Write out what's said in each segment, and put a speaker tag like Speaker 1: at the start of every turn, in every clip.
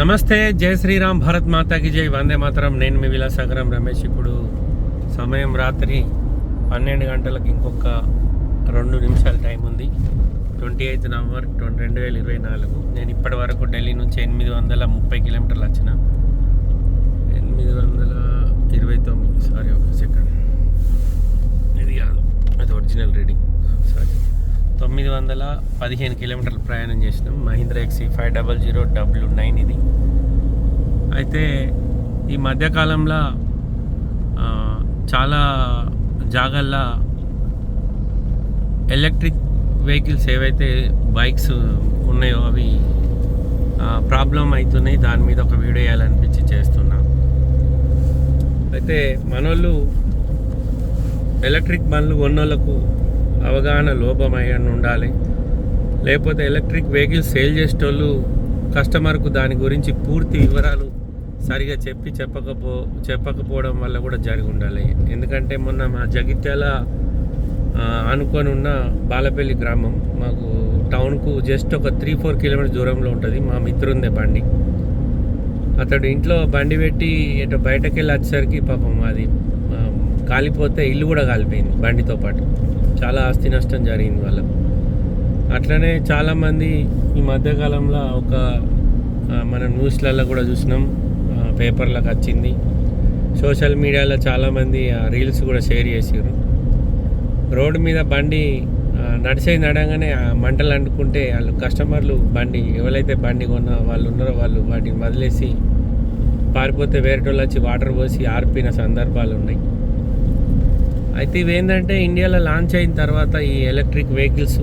Speaker 1: నమస్తే జై శ్రీరామ్ భారత్ మాతాకి జై వందే మాతరం. నేను మీ విలాసాగరం రమేష్. ఇప్పుడు సమయం రాత్రి పన్నెండు గంటలకు ఇంకొక రెండు నిమిషాల టైం ఉంది. ట్వంటీ ఎయిత్ నవంబర్ ట్వంటీ రెండు వేల ఇరవై నాలుగు. నేను ఇప్పటి వరకు ఢిల్లీ నుంచి ఎనిమిది వందల ముప్పై కిలోమీటర్లు వచ్చిన. ఎనిమిది వందల ఇరవై తొమ్మిది. సారీ ఒక సెకండ్ ఇది కాదు. అది ఒరిజినల్ రీడింగ్ సారీ తొమ్మిది వందల పదిహేను కిలోమీటర్లు ప్రయాణం చేసినాం. Mahindra X E five double zero W nine ఇది. అయితే ఈ మధ్యకాలంలో చాలా జాగాల్లో ఎలక్ట్రిక్ వెహికల్స్ ఏవైతే బైక్స్ ఉన్నాయో అవి ప్రాబ్లం అవుతున్నాయి. దాని మీద ఒక వీడియో వేయాలనిపించి చేస్తున్నా. అయితే మనోళ్ళు ఎలక్ట్రిక్ బండ్లు కొన్నోళ్ళకు అవగాహన లోపమై ఉండాలి లేకపోతే ఎలక్ట్రిక్ వెహికల్స్ సేల్ చేసేటోళ్ళు కస్టమర్కు దాని గురించి పూర్తి వివరాలు సరిగా చెప్పి చెప్పకపో చెప్పకపోవడం వల్ల కూడా జరిగి ఉండాలి ఎందుకంటే మొన్న మా జగిత్యాల అనుకొని ఉన్న బాలపల్లి గ్రామం మాకు టౌన్కు జస్ట్ ఒక త్రీ ఫోర్ కిలోమీటర్ దూరంలో ఉంటుంది. మా మిత్రుందే బండి. అతడు ఇంట్లో బండి పెట్టి ఇటు బయటకు వెళ్ళి వచ్చేసరికి పాపం అది కాలిపోతే ఇల్లు కూడా కాలిపోయింది బండితో పాటు. చాలా ఆస్తి నష్టం జరిగింది వాళ్ళకు. అట్లనే చాలామంది ఈ మధ్యకాలంలో ఒక మన న్యూస్లలో కూడా చూసినాం పేపర్లకు వచ్చింది. సోషల్ మీడియాలో చాలామంది ఆ రీల్స్ కూడా షేర్ చేసారు రోడ్డు మీద బండి నడిచే నడగానే ఆ మంటలు అంటుకుంటే వాళ్ళు కస్టమర్లు బండి ఎవరైతే బండి కొన్న వాళ్ళు ఉన్నారో వాళ్ళు వాటిని వదిలేసి పారిపోతే వేరేటోళ్ళు వచ్చి వాటర్ పోసి ఆర్పిన సందర్భాలు ఉన్నాయి. అయితే ఇవేంటంటే ఇండియాలో లాంచ్ అయిన తర్వాత ఈ ఎలక్ట్రిక్ వెహికల్స్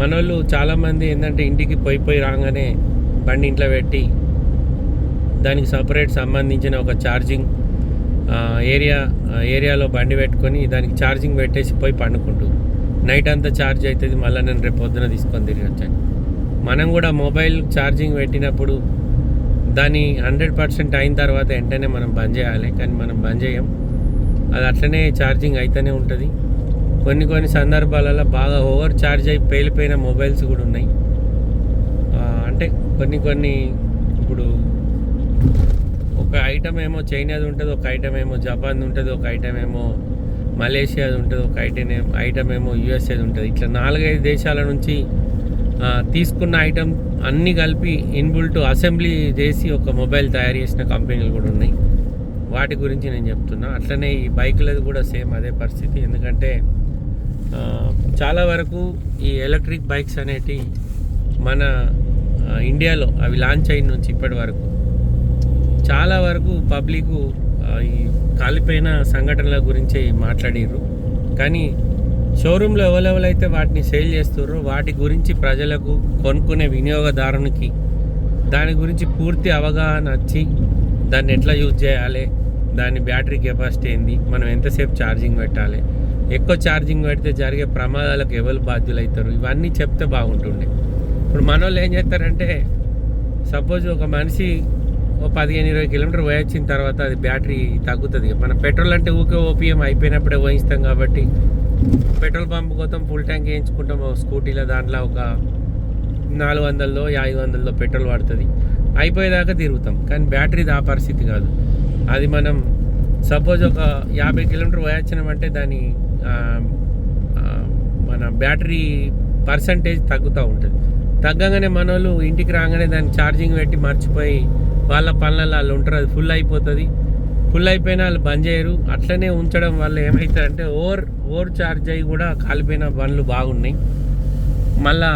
Speaker 1: మనోళ్ళు చాలామంది ఏంటంటే ఇంటికి పోయి పోయి రాగానే బండి ఇంట్లో పెట్టి దానికి సపరేట్ సంబంధించిన ఒక ఛార్జింగ్ ఏరియా ఏరియాలో బండి పెట్టుకొని దానికి ఛార్జింగ్ పెట్టేసి పోయి పండుకుంటూ. నైట్ అంతా ఛార్జ్ అవుతుంది మళ్ళీ నేను రేపు పొద్దున తీసుకొని తిరిగి వచ్చాను. మనం కూడా మొబైల్ ఛార్జింగ్ పెట్టినప్పుడు దాని హండ్రెడ్ పర్సెంట్ అయిన తర్వాత వెంటనే మనం బంద్ చేయాలి. కానీ మనం బంద్ చేయం. అది అట్లనే ఛార్జింగ్ అయితేనే ఉంటుంది. కొన్ని కొన్ని సందర్భాలలో బాగా ఓవర్ ఛార్జ్ అయి పేలిపోయిన మొబైల్స్ కూడా ఉన్నాయి. అంటే కొన్ని కొన్ని ఇప్పుడు ఒక ఐటమ్ ఏమో చైనాది ఉంటుంది ఒక ఐటమ్ ఏమో జపాన్ ఉంటుంది ఒక ఐటమ్ ఏమో మలేషియాది ఉంటుంది ఒక ఐటమ్ ఐటమ్ ఏమో యుఎస్ఏది ఉంటుంది. ఇట్లా నాలుగైదు దేశాల నుంచి తీసుకున్న ఐటమ్ అన్నీ కలిపి ఇన్బుల్ట్ అసెంబ్లీ చేసి ఒక మొబైల్ తయారు చేసిన కంపెనీలు కూడా ఉన్నాయి. వాటి గురించి నేను చెప్తున్నా. అట్లనే ఈ బైకులది కూడా సేమ్ అదే పరిస్థితి. ఎందుకంటే చాలా వరకు ఈ ఎలక్ట్రిక్ బైక్స్ అనేటి మన ఇండియాలో అవి లాంచ్ అయిన నుంచి ఇప్పటి వరకు చాలా వరకు పబ్లిక్ ఈ కాలిపోయిన సంఘటనల గురించి మాట్లాడిర్రు. కానీ షోరూంలో ఎవరెవరైతే వాటిని సేల్ చేస్తారో వాటి గురించి ప్రజలకు కొనుక్కునే వినియోగదారునికి దాని గురించి పూర్తి అవగాహన వచ్చి దాన్ని ఎట్లా యూజ్ చేయాలి దాని బ్యాటరీ కెపాసిటీ ఏంది? మనం ఎంతసేపు ఛార్జింగ్ పెట్టాలి? ఎక్కువ ఛార్జింగ్ పెడితే జరిగే ప్రమాదాలకు ఎవరు బాధ్యులు అవుతారు ఇవన్నీ చెప్తే బాగుంటుండే. ఇప్పుడు మన వాళ్ళు ఏం చేస్తారంటే సపోజ్ ఒక మనిషి ఓ పదిహేను ఇరవై కిలోమీటర్ పోయొచ్చిన తర్వాత అది బ్యాటరీ తగ్గుతుంది. మన పెట్రోల్ అంటే ఊకే ఓపీఎం అయిపోయినప్పుడే పోయిస్తాం కాబట్టి పెట్రోల్ పంప్ కోసం ఫుల్ ట్యాంక్ వేయించుకుంటాం. స్కూటీలో దాంట్లో ఒక నాలుగు వందల్లో యాభై వందల్లో పెట్రోల్ పడుతుంది. అయిపోయేదాకా తిరుగుతాం. కానీ బ్యాటరీది ఆ పరిస్థితి కాదు. అది మనం సపోజ్ ఒక యాభై కిలోమీటర్ పోయొచ్చినామంటే దాని మన బ్యాటరీ పర్సంటేజ్ తగ్గుతూ ఉంటుంది. తగ్గగానే మన వాళ్ళు ఇంటికి రాగానే దాన్ని ఛార్జింగ్ పెట్టి మర్చిపోయి వాళ్ళ పనులలో వాళ్ళు ఉంటారు అది ఫుల్ అయిపోతుంది. ఫుల్ అయిపోయినా వాళ్ళు బంద్ చేయరు. అట్లనే ఉంచడం వల్ల ఏమవుతుందంటే ఓవర్ ఓవర్ ఛార్జ్ అయ్యి కూడా కాలిపోయిన బండ్లు బాగున్నాయి. మళ్ళా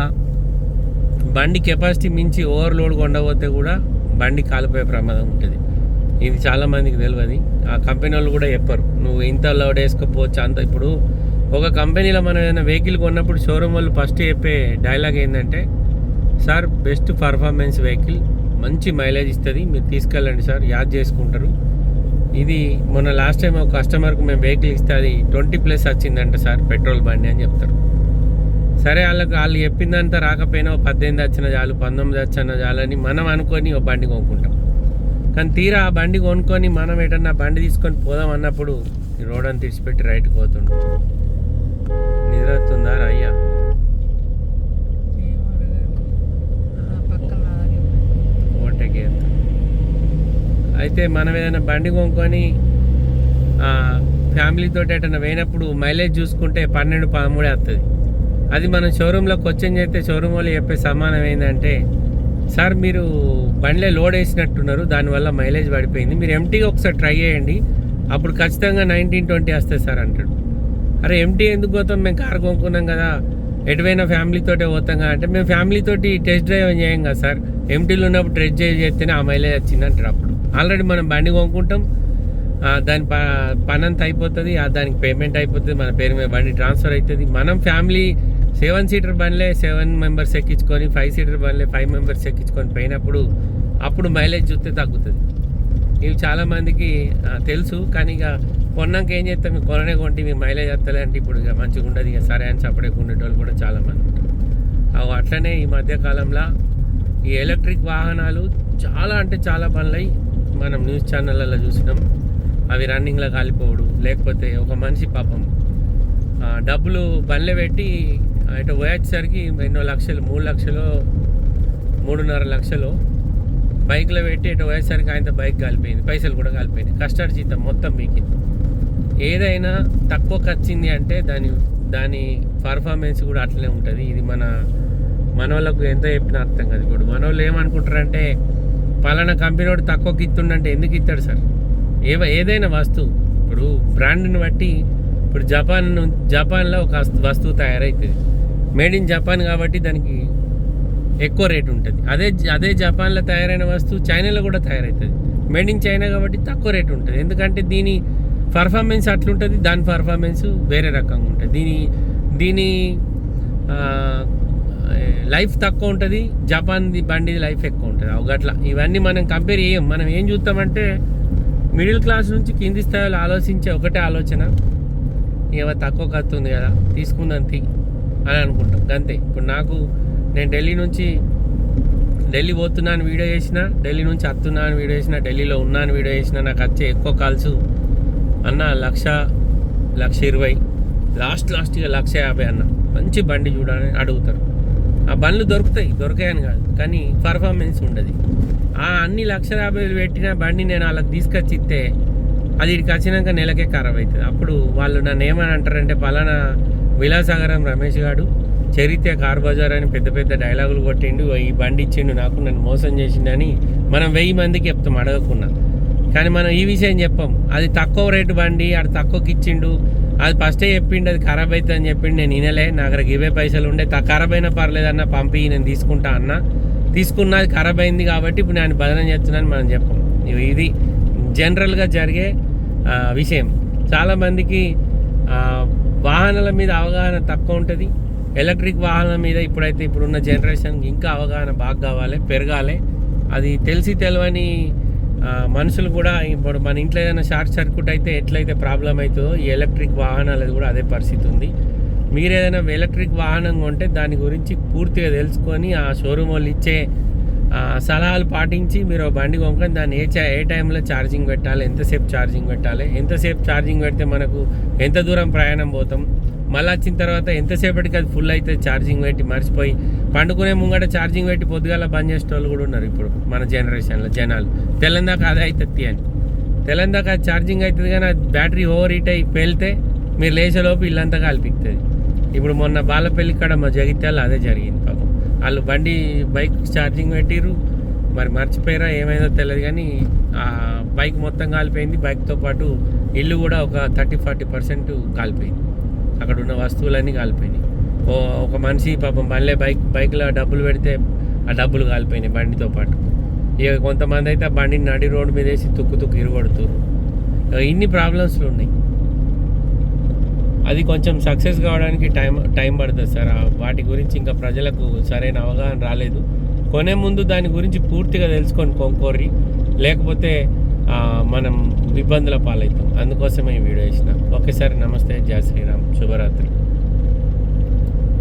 Speaker 1: బండి కెపాసిటీ మించి ఓవర్లోడ్ కొండపోతే కూడా బండి కాలిపోయే ప్రమాదం ఉంటుంది. ఇది చాలామందికి తెలియదు ఆ కంపెనీ వాళ్ళు కూడా చెప్పరు. నువ్వు ఇంత లోడ్ వేసుకోపోవచ్చు అంత ఇప్పుడు ఒక కంపెనీలో మనం ఏదైనా వెహికల్ కొన్నప్పుడు షోరూమ్ వాళ్ళు ఫస్ట్ చెప్పే డైలాగ్ ఏంటంటే సార్ బెస్ట్ పర్ఫార్మెన్స్ వెహికల్ మంచి మైలేజ్ ఇస్తుంది మీరు తీసుకెళ్ళండి సార్ యాద్ చేసుకుంటారు. ఇది మొన్న లాస్ట్ టైం ఒక కస్టమర్కి మేము వెహికల్ ఇస్తే అది ట్వంటీ ప్లస్ వచ్చిందంట సార్ పెట్రోల్ బండి అని చెప్తారు. సరే వాళ్ళకి వాళ్ళు చెప్పిందంతా రాకపోయినా పద్దెనిమిది వచ్చిన చాలు పంతొమ్మిది వచ్చిన చాలు అని మనం అనుకొని ఒక బండి కొనుక్కుంటాం. కానీ తీరా ఆ బండి కొనుక్కొని మనం ఎటన్నా బండి తీసుకొని పోదాం అన్నప్పుడు రోడ్ అని తీసిపెట్టి రైట్కి పోతుండు. నిద్ర వస్తుందా అయ్యా ఓవర్టేక్ అయితే మనం ఏదైనా బండి కొనుక్కొని ఫ్యామిలీతో ఎటైనా పోయినప్పుడు మైలేజ్ చూసుకుంటే పన్నెండు పదమూడే వస్తుంది అది మనం షోరూంలో క్వశ్చన్ చేస్తే షోరూమ్ వాళ్ళు చెప్పే సమానం ఏంటంటే సార్ మీరు బండిలో లోడ్ వేసినట్టున్నారు దానివల్ల మైలేజ్ పడిపోయింది. మీరు ఎంటీగా ఒకసారి ట్రై చేయండి. అప్పుడు ఖచ్చితంగా నైన్టీన్ ట్వంటీ వస్తాయి సార్ అంటాడు. అరే ఎంటీ ఎందుకు పోతాం? మేము కారు కొనుక్కున్నాం కదా. ఎటువైనా ఫ్యామిలీతోటే పోతాం కదా అంటే మేము ఫ్యామిలీతోటి టెస్ట్ డ్రైవ్ చేయం కదా సార్. ఎంటీలో ఉన్నప్పుడు టెస్ట్ డ్రైవ్ చేస్తేనే ఆ మైలేజ్ వచ్చింది అంటారు అప్పుడు. ఆల్రెడీ మనం బండి కొనుక్కుంటాం. దాని ప పని అంతా అయిపోతుంది. ఆ దానికి పేమెంట్ అయిపోతుంది. మన పేరు మీద బండి ట్రాన్స్ఫర్ అవుతుంది. మనం ఫ్యామిలీ సెవెన్ సీటర్ బండ్లే సెవెన్ మెంబర్స్ ఎక్కించుకొని ఫైవ్ సీటర్ బండ్లే ఫైవ్ మెంబర్స్ ఎక్కించుకొని పోయినప్పుడు అప్పుడు మైలేజ్ చూస్తే తగ్గుతుంది. ఇవి చాలామందికి తెలుసు కానీ ఇక కొన్నాక ఏం చేస్తాం మీ కొననే కొంటే మీ మైలేజ్ వస్తలే అంటే ఇప్పుడు ఇక మంచిగా ఉండదు ఇక సరే అని సపడే ఉండేటోళ్ళు కూడా చాలామంది ఉంటారు. అవి అట్లనే ఈ మధ్యకాలంలో ఈ ఎలక్ట్రిక్ వాహనాలు చాలా అంటే చాలా పనులై మనం న్యూస్ ఛానళ్ళలో చూసినాం. అవి రన్నింగ్లో కాలిపోవడు లేకపోతే ఒక మనిషి పాపం డబ్బులు బండ్లు పెట్టి ఇటు పోయేసరికి ఎన్నో లక్షలు మూడు లక్షలు మూడున్నర లక్షలు. బైక్లో పెట్టి ఇటు పోయేసరికి ఆయన బైక్ కాలిపోయింది పైసలు కూడా కాలిపోయినాయి. కస్టర్డ్ జీతం మొత్తం మీకు. ఏదైనా తక్కువ ఖర్చింది అంటే దాని దాని పర్ఫార్మెన్స్ కూడా అట్లనే ఉంటుంది. ఇది మన మనోళ్ళకు ఎంత చెప్పినా అర్థం కాదు. ఇప్పుడు మనోళ్ళు ఏమనుకుంటారంటే పలానా కంపెనీ వాడు తక్కువకి ఇస్తుండంటే ఎందుకు ఇస్తాడు సార్? ఏ ఏదైనా వస్తువు. ఇప్పుడు బ్రాండ్ని బట్టి ఇప్పుడు జపాన్ ను- జపాన్లో ఒక వస్తువు తయారవుతుంది మేడ్ ఇన్ జపాన్ కాబట్టి దానికి ఎక్కువ రేట్ ఉంటుంది. అదే అదే జపాన్లో తయారైన వస్తువు చైనాలో కూడా తయారవుతుంది మేడ్ ఇన్ చైనా కాబట్టి తక్కువ రేట్ ఉంటుంది. ఎందుకంటే దీని పర్ఫార్మెన్స్ అట్లుంటుంది దాని పర్ఫార్మెన్స్ వేరే రకంగా ఉంటుంది. దీని దీని లైఫ్ తక్కువ ఉంటుంది జపాన్ది బండి లైఫ్ ఎక్కువ ఉంటుంది. అట్లా ఇవన్నీ మనం కంపేర్ చేయం మనం ఏం చూస్తామంటే మిడిల్ క్లాస్ నుంచి కింది స్థాయిలో ఆలోచించే ఒకటే ఆలోచన. ఏవో తక్కువ ఖర్చు ఉంది కదా తీసుకుందాం తీ అని అనుకుంటాం. అంతే. ఇప్పుడు నాకు నేను ఢిల్లీ నుంచి ఢిల్లీ పోతున్నాను వీడియో చేసిన ఢిల్లీ నుంచి వస్తున్నాను వీడియో చేసిన ఢిల్లీలో ఉన్నాను వీడియో చేసిన నాకు వచ్చే ఎక్కువ కాల్స్ అన్న లక్ష లక్ష ఇరవై. లాస్ట్ లాస్ట్గా లక్ష యాభై అన్న. మంచి బండి చూడాలని అడుగుతారు. ఆ బండ్లు దొరుకుతాయి దొరకాయని కాదు. కానీ పర్ఫార్మెన్స్ ఉండదు. ఆ అన్ని లక్ష యాభై పెట్టిన బండి నేను వాళ్ళకి తీసుకొచ్చి ఇస్తే అది ఇక్కడికి వచ్చినాక నెలకే ఖరాబ్ అవుతుంది. అప్పుడు వాళ్ళు నన్ను ఏమని అంటారంటే పలానా విలాసాగరం రమేష్ గారు చరిత్ర కార్ బజార్ అని పెద్ద పెద్ద డైలాగులు కొట్టిండు. ఈ బండి ఇచ్చిండు నాకు నన్ను మోసం చేసిండని మనం వెయ్యి మందికి చెప్తాం అడగకుండా. కానీ మనం ఈ విషయం చెప్పాం. అది తక్కువ రేటు బండి అది తక్కువకి ఇచ్చిండు. అది ఫస్టే చెప్పిండు అది ఖరాబ్ అవుతుంది అని చెప్పిండు. నేను వినలే నా దగ్గర ఇవే పైసలు ఉండే. ఖరాబ్ అయినా పర్లేదన్న పంపి నేను తీసుకుంటా అన్న. తీసుకున్నది ఖరాబ్ అయింది కాబట్టి ఇప్పుడు నేను బదనం చేస్తున్నాను మనం చెప్పాం. ఇది జనరల్గా జరిగే విషయం. చాలామందికి వాహనాల మీద అవగాహన తక్కువ ఉంటుంది. ఎలక్ట్రిక్ వాహనాల మీద ఇప్పుడైతే ఇప్పుడున్న జనరేషన్కి ఇంకా అవగాహన బాగా కావాలి పెరగాలి. అది తెలిసి తెలవని మనుషులు కూడా ఇప్పుడు మన ఇంట్లో ఏదైనా షార్ట్ సర్క్యూట్ అయితే ఎట్లయితే ప్రాబ్లం అవుతుందో ఈ ఎలక్ట్రిక్ వాహనాలది కూడా అదే పరిస్థితి ఉంది. మీరు ఏదైనా ఎలక్ట్రిక్ వాహనం కొంటే దాని గురించి పూర్తిగా తెలుసుకొని ఆ షోరూమ్ వాళ్ళు ఇచ్చే సలహాలు పాటించి మీరు బండి కొనుక్కొని దాన్ని ఏ చా- ఏ టైంలో ఛార్జింగ్ పెట్టాలి ఎంతసేపు ఛార్జింగ్ పెట్టాలి ఎంతసేపు ఛార్జింగ్ పెడితే మనకు ఎంత దూరం ప్రయాణం పోతాం మళ్ళీ వచ్చిన తర్వాత ఎంతసేపటికి అది ఫుల్ అయితే ఛార్జింగ్ పెట్టి మర్చిపోయి పండుకునే ముంగట ఛార్జింగ్ పెట్టి పొద్దుగాల బంద్ చేసే వాళ్ళు కూడా ఉన్నారు ఇప్పుడు మన జనరేషన్లో జనాలు. తెల్లందాక అదే అవుతుంది అని. తెల్లందాక అది ఛార్జింగ్ అవుతుంది కానీ అది బ్యాటరీ ఓవర్ హీట్ అయి పేలితే మీరు లేచేలోపు ఇల్లంతా కాల్పిస్తుంది ఇప్పుడు మొన్న బాలపల్లి కాడ మా జగిత్యాల అదే జరిగింది. వాళ్ళు బండి బైక్ ఛార్జింగ్ పెట్టిరు మరి మర్చిపోయారా ఏమైందో తెలియదు కానీ ఆ బైక్ మొత్తం కాలిపోయింది. బైక్తో పాటు ఇల్లు కూడా ఒక థర్టీ ఫార్టీ పర్సెంట్ కాలిపోయింది. అక్కడ ఉన్న వస్తువులన్నీ కాలిపోయినాయి. ఓ ఒక మనిషి పాపం మళ్ళీ బైక్ బైక్లో డబ్బులు పెడితే ఆ డబ్బులు కాలిపోయినాయి బండితో పాటు. ఇక కొంతమంది అయితే ఆ బండిని నడి రోడ్డు మీద వేసి తుక్కు తుక్కు ఇరుగొడుతున్నారు ఇన్ని ప్రాబ్లమ్స్లు ఉన్నాయి. అది కొంచెం సక్సెస్ కావడానికి టైం టైం పడుతుంది సార్. వాటి గురించి ఇంకా ప్రజలకు సరైన అవగాహన రాలేదు. కొనే ముందు దాని గురించి పూర్తిగా తెలుసుకొని కొనుక్కోర్రి. లేకపోతే మనం ఇబ్బందుల పాలవుతాం. అందుకోసమే ఈ వీడియో వేసిన. ఒకేసారి నమస్తే. జయ శ్రీరామ్. శుభరాత్రి.